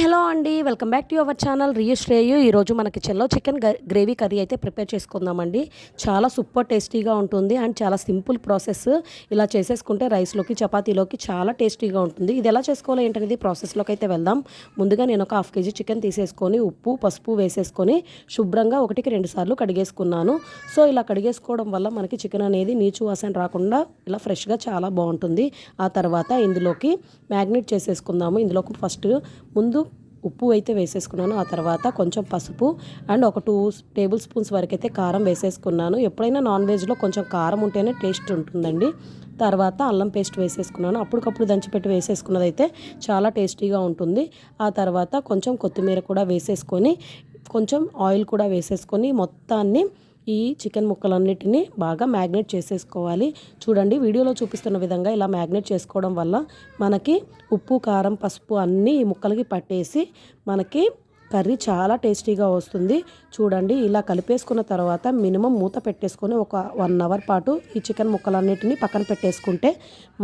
Hello అండి welcome back to our channel. రియు శ్రేయు. ఈరోజు మనకి చెల్లో చికెన్ గ్రేవీ కర్రీ అయితే ప్రిపేర్ చేసుకుందామండి. చాలా సూపర్ టేస్టీగా ఉంటుంది అండ్ చాలా సింపుల్ ప్రాసెస్. ఇలా చేసేసుకుంటే రైస్లోకి చపాతీలోకి చాలా టేస్టీగా ఉంటుంది. ఇది ఎలా చేసుకోవాలో ఏంటనేది ప్రాసెస్లోకి అయితే వెళ్దాం. ముందుగా నేను ఒక హాఫ్ కేజీ చికెన్ తీసేసుకొని ఉప్పు పసుపు వేసేసుకొని శుభ్రంగా ఒకటికి రెండు సార్లు కడిగేసుకున్నాను. సో ఇలా కడిగేసుకోవడం వల్ల మనకి చికెన్ అనేది నీచు వాసన రాకుండా ఇలా ఫ్రెష్గా చాలా బాగుంటుంది. ఆ తర్వాత ఇందులోకి మ్యాగ్నేట్ చేసేసుకుందాము. ఇందులోకి ఫస్ట్ ముందు ఉప్పు అయితే వేసేసుకున్నాను. ఆ తర్వాత కొంచెం పసుపు అండ్ ఒక టూ టేబుల్ స్పూన్స్ వరకు అయితే కారం వేసేసుకున్నాను. ఎప్పుడైనా నాన్ వెజ్లో కొంచెం కారం ఉంటేనే టేస్ట్ ఉంటుందండి. తర్వాత అల్లం పేస్ట్ వేసేసుకున్నాను. అప్పటికప్పుడు దంచిపెట్టి వేసేసుకున్నదైతే చాలా టేస్టీగా ఉంటుంది. ఆ తర్వాత కొంచెం కొత్తిమీర కూడా వేసేసుకొని కొంచెం ఆయిల్ కూడా వేసేసుకొని మొత్తాన్ని ఈ చికెన్ ముక్కలన్నిటిని బాగా మ్యాగ్నేట్ చేసేసుకోవాలి. చూడండి వీడియోలో చూపిస్తున్న విధంగా ఇలా మ్యాగ్నేట్ చేసుకోవడం వల్ల మనకి ఉప్పు కారం పసుపు అన్నీ ఈ ముక్కలకి పట్టేసి మనకి కర్రీ చాలా టేస్టీగా వస్తుంది. చూడండి ఇలా కలిపేసుకున్న తర్వాత మినిమం మూత పెట్టేసుకొని ఒక వన్ అవర్ పాటు ఈ చికెన్ ముక్కలన్నిటిని పక్కన పెట్టేసుకుంటే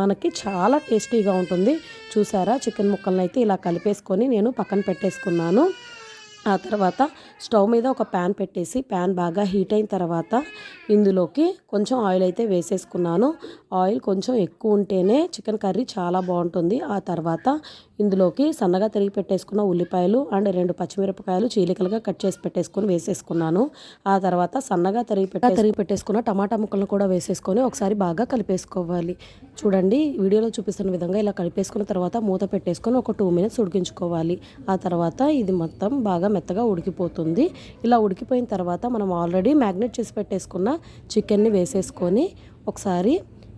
మనకి చాలా టేస్టీగా ఉంటుంది. చూసారా చికెన్ ముక్కలను అయితే ఇలా కలిపేసుకొని నేను పక్కన పెట్టేసుకున్నాను. ఆ తర్వాత స్టవ్ మీద ఒక ప్యాన్ పెట్టేసి ప్యాన్ బాగా హీట్ అయిన తర్వాత ఇందులోకి కొంచెం ఆయిల్ అయితే వేసేసుకున్నాను. ఆయిల్ కొంచెం ఎక్కువ ఉంటేనే చికెన్ కర్రీ చాలా బాగుంటుంది. ఆ తర్వాత ఇందులోకి సన్నగా తిరిగి పెట్టేసుకున్న ఉల్లిపాయలు అండ్ రెండు పచ్చిమిరపకాయలు చీలికలుగా కట్ చేసి పెట్టేసుకొని వేసేసుకున్నాను. ఆ తర్వాత సన్నగా తరిగి పెట్టే తరిగి పెట్టేసుకున్న టమాటా ముక్కలను కూడా వేసేసుకొని ఒకసారి బాగా కలిపేసుకోవాలి. చూడండి వీడియోలో చూపిస్తున్న విధంగా ఇలా కలిపేసుకున్న తర్వాత మూత పెట్టేసుకొని ఒక టూ మినిట్స్ ఉడికించుకోవాలి. ఆ తర్వాత ఇది మొత్తం బాగా మెత్తగా ఉడికిపోతుంది. ఇలా ఉడికిపోయిన తర్వాత మనం ఆల్రెడీ మ్యాగ్నెట్ చేసి పెట్టేసుకున్న చికెన్ని వేసేసుకొని ఒకసారి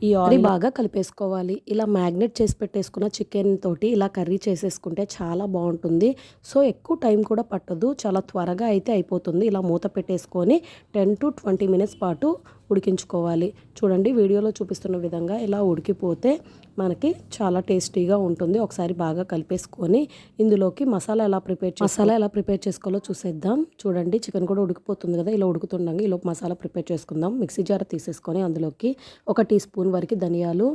ఈ ఆయిల్ బాగా కలిపేసుకోవాలి. ఇలా మ్యాగ్నెట్ చేసి పెట్టేసుకున్న చికెన్ తోటి ఇలా కర్రీ చేసేసుకుంటే చాలా బాగుంటుంది. సో ఎక్కువ టైం కూడా పట్టదు. చాలా త్వరగా అయితే అయిపోతుంది. ఇలా మూత పెట్టేసుకొని టెన్ టు ట్వంటీ మినిట్స్ పాటు ఉడికించుకోవాలి. చూడండి వీడియోలో చూపిస్తున్న విధంగా ఇలా ఉడికిపోతే మనకి చాలా టేస్టీగా ఉంటుంది. ఒకసారి బాగా కలిపేసుకొని ఇందులోకి మసాలా ఎలా ప్రిపేర్ మసాలా ఎలా ప్రిపేర్ చేసుకోవాలో చూసేద్దాం. చూడండి చికెన్ కూడా ఉడికిపోతుంది కదా ఇలా ఉడుకుతుండగా ఈలోపు మసాలా ప్రిపేర్ చేసుకుందాం. మిక్సీ జార్ తీసేసుకొని అందులోకి ఒక టీ స్పూన్ వరకు ధనియాలు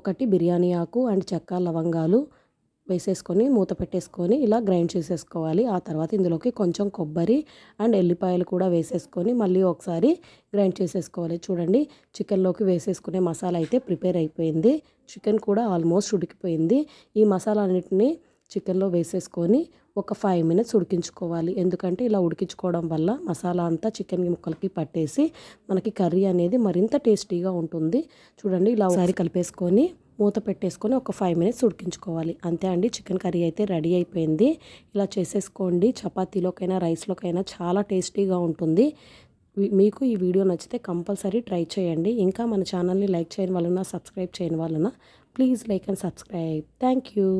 ఒకటి బిర్యానీ ఆకు అండ్ చెక్క లవంగాలు వేసేసుకొని మూత పెట్టేసుకొని ఇలా గ్రైండ్ చేసేసుకోవాలి. ఆ తర్వాత ఇందులోకి కొంచెం కొబ్బరి అండ్ ఎల్లిపాయలు కూడా వేసేసుకొని మళ్ళీ ఒకసారి గ్రైండ్ చేసేసుకోవాలి. చూడండి చికెన్లోకి వేసేసుకునే మసాలా అయితే ప్రిపేర్ అయిపోయింది. చికెన్ కూడా ఆల్మోస్ట్ ఉడికిపోయింది. ఈ మసాలా అన్నిటిని చికెన్లో వేసేసుకొని ఒక ఫైవ్ మినిట్స్ ఉడికించుకోవాలి. ఎందుకంటే ఇలా ఉడికించుకోవడం వల్ల మసాలా అంతా చికెన్ ముక్కలకి పట్టేసి మనకి కర్రీ అనేది మరింత టేస్టీగా ఉంటుంది. చూడండి ఇలా ఒకసారి కలిపేసుకొని మూత పెట్టేసుకొని ఒక ఫైవ్ మినిట్స్ ఉడికించుకోవాలి. అంతే అండి చికెన్ కర్రీ అయితే రెడీ అయిపోయింది. ఇలా చేసేసుకోండి. చపాతీలోకైనా రైస్లోకైనా చాలా టేస్టీగా ఉంటుంది. మీకు ఈ వీడియో నచ్చితే కంపల్సరీ ట్రై చేయండి. ఇంకా మన ఛానల్ని లైక్ చేయని వలన సబ్స్క్రైబ్ చేయని వాళ్ళన please like and subscribe. Thank you.